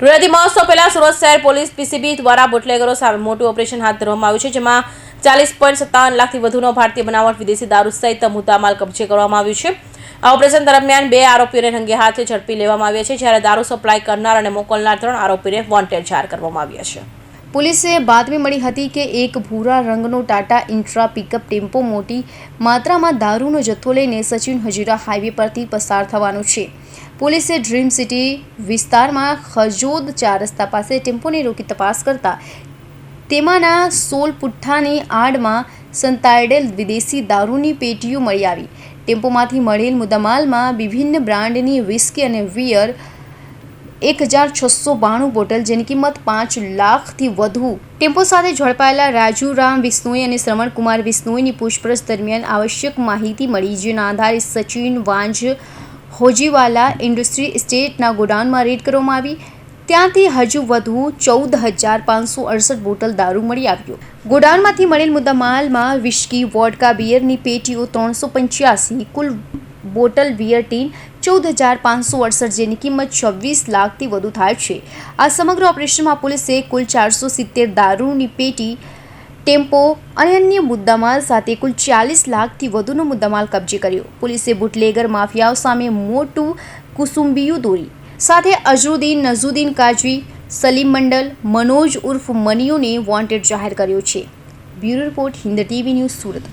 ધૂળેટી મહોત્સવ પહેલા સુરત શહેર પોલીસ પીસીબી દ્વારા બુટલેગરો સામે મોટું ઓપરેશન હાથ ધરવામાં આવ્યું છે, જેમાં ચાલીસ પોઈન્ટ સત્તાવન લાખથી વધુનો ભારતીય બનાવટ વિદેશી દારૂ સહિત મુદ્દામાલ કબજે કરવામાં આવ્યું છે. આ ઓપરેશન દરમિયાન બે આરોપીઓને રંગે હાથે ઝડપી લેવામાં આવ્યા છે, જ્યારે દારૂ સપ્લાય કરનાર અને મોકલનાર ત્રણ આરોપીને વોન્ટેડ જાહેર કરવામાં આવ્યા છે. પોલીસે બાતમી મળી હતી કે એક ભૂરા રંગનો ટાટા ઇન્ટ્રા પિકઅપ ટેમ્પો મોટી માત્રામાં દારૂનો જથ્થો લઈને સચિન હજીરા હાઈવે પરથી પસાર થવાનું છે. પોલીસે ડ્રીમ સિટી વિસ્તારમાં ખજોદ ચાર રસ્તા પાસે ટેમ્પોને રોકી તપાસ કરતા તેમાંના સોલ પુઠ્ઠાની આડમાં સંતાડેલ વિદેશી દારૂની પેટીઓ મળી આવી. ટેમ્પોમાંથી મળેલ મુદ્દામાલમાં વિભિન્ન બ્રાન્ડની વિસ્કી અને વિયર એક હજાર છસો બાણું બોટલ જેની કિંમત પાંચ લાખથી વધુ. ટેમ્પો સાથે ઝડપાયેલા રાજુ રામ વિષ્ણુએ અને શ્રવણ કુમાર વિશ્નોઈની પૂછપરછ દરમિયાન આવશ્યક માહિતી મળી, જેના આધારે સચિન વાંઝ હોજીવાલા ઇન્ડસ્ટ્રી એસ્ટેટના ગોડાઉનમાં રેડ કરવામાં આવી. ત્યાંથી હજુ વધુ ચૌદ હજાર પાંચસો અડસઠ બોટલ દારૂ મળી આવ્યો. ગોડાઉનમાંથી મળેલ મુદ્દામાલમાં વિસ્કી, વોડકા, બિયરની પેટીઓ ત્રણસો પંચ્યાસી કુલ બોટલ બિયર ટીન ચૌદ હજાર પાંચસો અડસઠ જેની કિંમત છવ્વીસ લાખથી વધુ થાય છે. આ સમગ્ર ઓપરેશનમાં પોલીસે કુલ ચારસો સિત્તેર દારૂની પેટી, ટેમ્પો અને અન્ય મુદ્દામાલ સાથે કુલ ચાલીસ લાખથી વધુનો મુદ્દામાલ કબજે કર્યો. પોલીસે બુટલેગર માફિયાઓ સામે મોટું કુસુંબિયું દોરી સાથે અઝરુદ્દીન નઝુદ્દીન કાજવી, સલીમ મંડલ, મનોજ ઉર્ફ મનીઓને વોન્ટેડ જાહેર કર્યો છે. Bureau report, Hind TV news Surat.